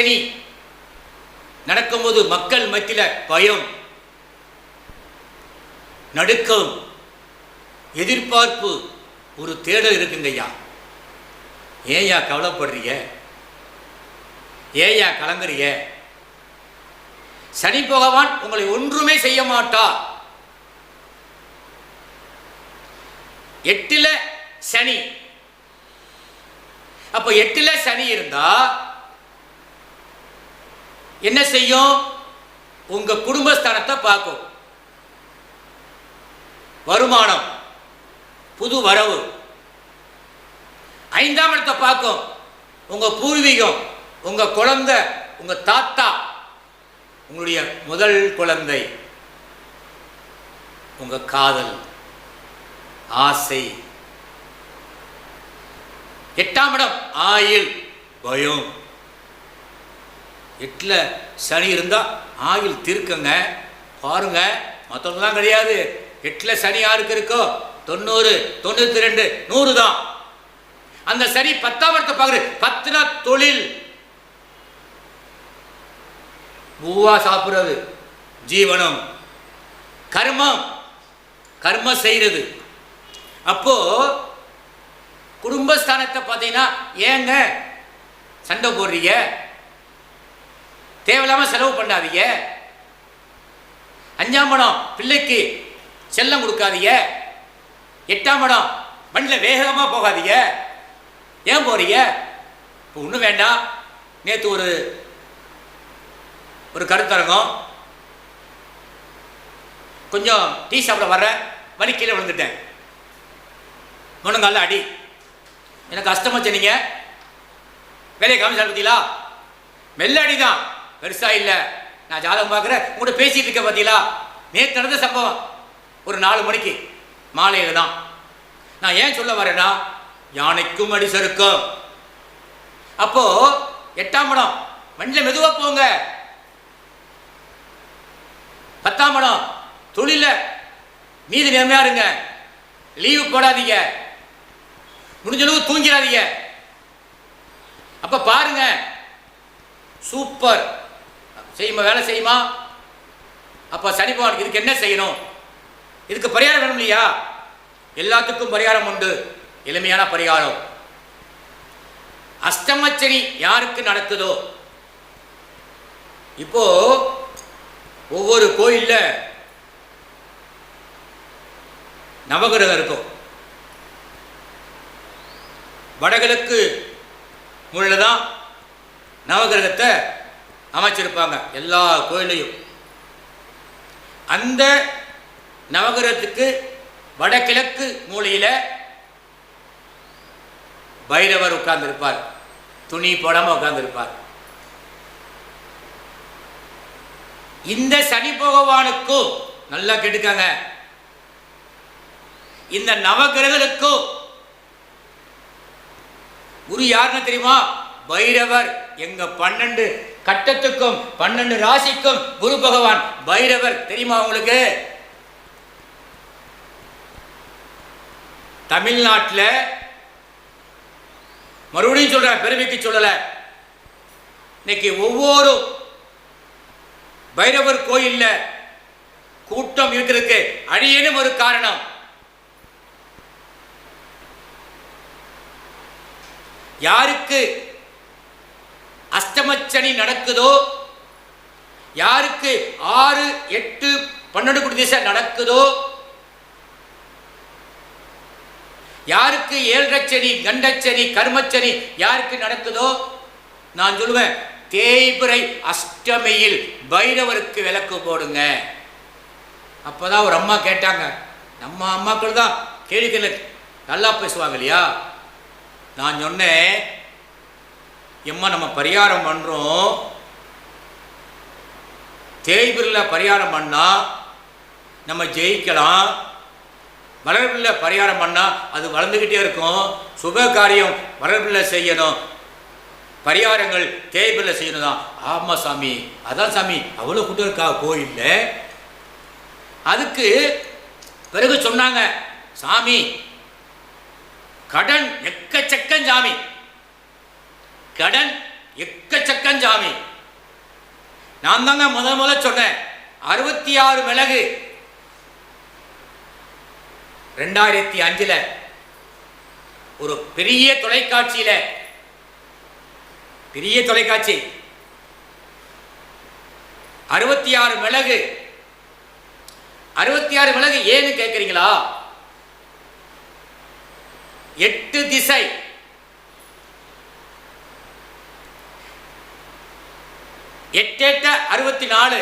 அஷ்டமச்சனி நடக்கும்போது மக்கள் மத்தியில் பயம். நடுக்கம். எதிர்பார்ப்பு. ஒரு தேடல் இருக்குங்கய்யா. ஏயா கவலைப்படுறீங்க? ஏயா கலங்குறிய சனி பகவான் உங்களை ஒன்றுமே செய்ய மாட்டார் எட்டுல சனி. அப்போ எட்டுல சனி இருந்தா என்ன செய்யும்? உங்க குடும்பஸ்தானத்தை பார்க்கும். வருமானம் புது வரவு. ஐந்தாம் இடத்தை பார்க்கும். உங்க பூர்வீகம் உங்க குழந்தை உங்க தாத்தா உங்களுடைய முதல் குழந்தை. உங்க காதல் ஆசை. எட்டாம் இடம் ஆயில் பயம். எட்டில் சனி இருந்தால் ஆயில் திருக்குங்க. பாருங்க மற்றவங்களாம் கிடையாது. எட்டில் சனி யாருக்கு இருக்கோ? தொண்ணூறு தொண்ணூற்றி ரெண்டு நூறு தான். அந்த சனி பத்தாம் இடத்தை பார்க்குறது பத்துனா தொழில். பூவா சாப்பிட்றது ஜீவனம். கர்மம் கர்மம் செய்கிறது அப்போ குடும்பஸ்தானத்தை பார்த்தீங்கன்னா ஏங்க சண்டை போடுறீங்க? தேவையில்லாம செலவு பண்ணாதீங்க. அஞ்சாம் படம் பிள்ளைக்கு செல்லம் கொடுக்காதீங்க. எட்டாம் படம் வண்டியில் வேகமாக போகாதீங்க. ஏன் போறீங்க? இப்போ ஒன்றும் வேண்டாம். நேற்று ஒரு ஒரு கருத்தரங்கம் கொஞ்சம் டீ ஷாப்பில் வர்றேன். வலி கீழே விழுந்துட்டேன். முன்னங்கால அடி. எனக்கு கஷ்டமாக சொன்னீங்க வேலையை காமிச்சு பார்த்தீங்களா மெல்ல அடி தான் பெருசா இல்லை. நான் ஜாதகம் பார்க்குறேன். உங்கள்கிட்ட பேசிட்டு இருக்கேன் பார்த்தீங்களா நேற்று நடந்த சம்பவம். ஒரு நாலு மணிக்கு மாலையில் தான். நான் ஏன் சொல்ல வரேன்னா யானைக்கும் அடி சறுக்கும் அப்போ எட்டாம் படம். வண்டியில் மெதுவாக போங்க. பத்தாம் படம். தொழில மீதி நேர்மையா இருங்க. லீவு போடாதீங்க. முடிஞ்ச அளவு தூங்கிடாதீங்க. அப்ப பாருங்க. சூப்பர். செய்யுமா வேலை செய்யுமா? அப்போ சனி பகவானுக்கு இதுக்கு என்ன செய்யணும்? இதுக்கு பரிகாரம் வேணும் இல்லையா? எல்லாத்துக்கும் பரிகாரம் உண்டு. எளிமையான பரிகாரம். அஷ்டமச்சனி யாருக்கு நடக்குதோ? இப்போ ஒவ்வொரு கோயிலில் நவகிரகம் இருக்கும். வடகிழக்கு முள்ள தான் நவகிரகத்தை அமைச்சிருப்பாங்க. எல்லா கோயிலையும். அந்த நவகிரகத்துக்கு வடகிழக்கு மூலையில் பைரவர் உட்கார்ந்துருப்பார். துணி போடாமல் உட்கார்ந்துருப்பார். இந்த சனி பகவானுக்கும் நல்லா கேட்டுக்காங்க. இந்த நவகிரகனுக்கும் குரு யாருன்னு தெரியுமா? பைரவர். எங்க பன்னெண்டு கட்டத்துக்கும் பன்னெண்டு ராசிக்கும் குரு பகவான். பைரவர் தெரியுமா உங்களுக்கு? தமிழ்நாட்டில் மறுபடியும் சொல்றேன் பெருமைக்கு சொல்லல. இன்னைக்கு ஒவ்வொரு பைரவர் கோயில்ல கூட்டம் இருக்கிறதுக்கு அழியனும் ஒரு காரணம். யாருக்கு அஷ்டமச்சனி நடக்குதோ? யாருக்கு ஆறு எட்டு பன்னெண்டு குடி திசை நடக்குதோ? யாருக்கு ஏழரைச்சனி கண்டச்சனி கர்மச்சனி யாருக்கு நடக்குதோ? நான் சொல்லுவேன் தேய்பிரை அஷ்டமியில் பைரவருக்கு விளக்கு போடுங்க. அப்போதான் ஒரு அம்மா கேட்டாங்க நம்ம அம்மாக்கள் தான் கேள்விகள் நல்லா பேசுவாங்க இல்லையா? நான் சொன்னேன் எம்மா நம்ம பரிகாரம் பண்ணுறோம் தேய்பிரில் பரிகாரம் பண்ணால் நம்ம ஜெயிக்கலாம். வளர்பில் பரிகாரம் பண்ணால் அது வளர்ந்துக்கிட்டே இருக்கும். சுப காரியம் வளர்பில் செய்யணும். பரிகாரங்கள் தேய்பிரில் செய்யணும் தான். ஆமாம் சாமி அதான் சாமி அவ்வளோ கூட்டம் இருக்கா? கோயிலில். அதுக்கு பிறகு சொன்னாங்க சாமி கடன் எக்கச்சக்கம் சாமி. கடன் எக்கச்சக்கம் சாமி நான் தாங்க முத முத சொன்னேன் அறுபத்தி ஆறு மிளகு. ரெண்டாயிரத்தி அஞ்சுல ஒரு பெரிய தொலைக்காட்சியில பெரிய தொலைக்காட்சி. அறுபத்தி ஆறு மிளகு. அறுபத்தி ஆறு மிளகு ஏன்னு கேட்குறீங்களா எட்டு திசை. எட்டெட்ட அறுபத்தி நாலு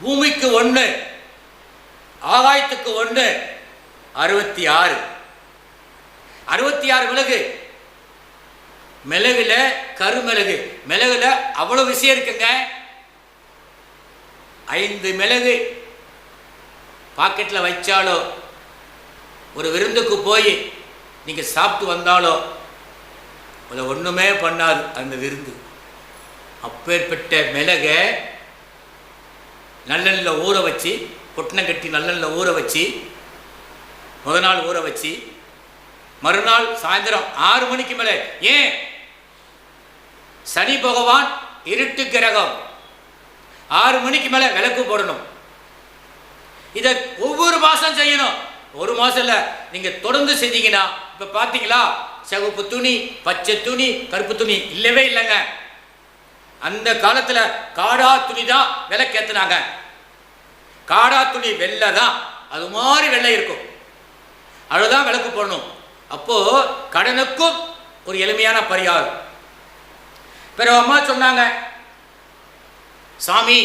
பூமிக்கு ஒன்று ஆகாயத்துக்கு ஒன்று அறுபத்தி ஆறு அறுபத்தி ஆறு மிளகு. மிளகுல கருமிளகு. மிளகுல அவ்வளோ விஷயம் இருக்குங்க. ஐந்து மிளகு பாக்கெட்டில் வச்சாலோ ஒரு விருந்துக்கு போய் நீங்கள் சாப்பிட்டு வந்தாலோ அதை ஒன்றுமே பண்ணாது அந்த விருந்து. அப்பேற்பட்ட மிளகை நல்லெண்ணில் ஊற வச்சு பொட்டணம் கட்டி நல்லெண்ணில் ஊற வச்சு முத நாள் ஊற வச்சு மறுநாள் சாயந்தரம் ஆறு மணிக்கு மேலே ஏன்? சனி பகவான் இருட்டு கிரகம். ஆறு மணிக்கு மேலே விளக்கு போடணும். இதை ஒவ்வொரு மாதம் செய்யணும். ஒரு மாதம் இல்லை நீங்கள் தொடர்ந்து செஞ்சீங்கன்னா இப்போ பார்த்தீங்களா? சிவப்பு துணி பச்சை துணி கருப்பு துணி இல்லவே இல்லைங்க. அந்த காலத்தில் காடா துணி தான் விலைக்கேத்துனாங்க காடா துணி வெள்ளை தான். அது மாதிரி வெள்ளை இருக்கும். அதுதான் விளக்கு போடணும். அப்போ கடனுக்கும் ஒரு எளிமையான பரிகாரம். பிறகு அம்மா சொன்னாங்க சாமி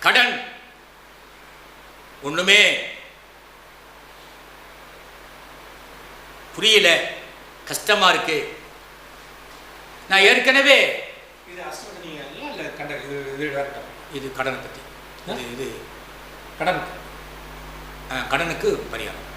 கடன் ஒண்ணுமே புரியல. கஷ்டமா இருக்கு. நான் ஏற்கனவே இது அஷ்டமணியா இல்லை கண்ட இது கடனை பற்றி. இது இது கடன் கடனுக்கு பரிகாரம்.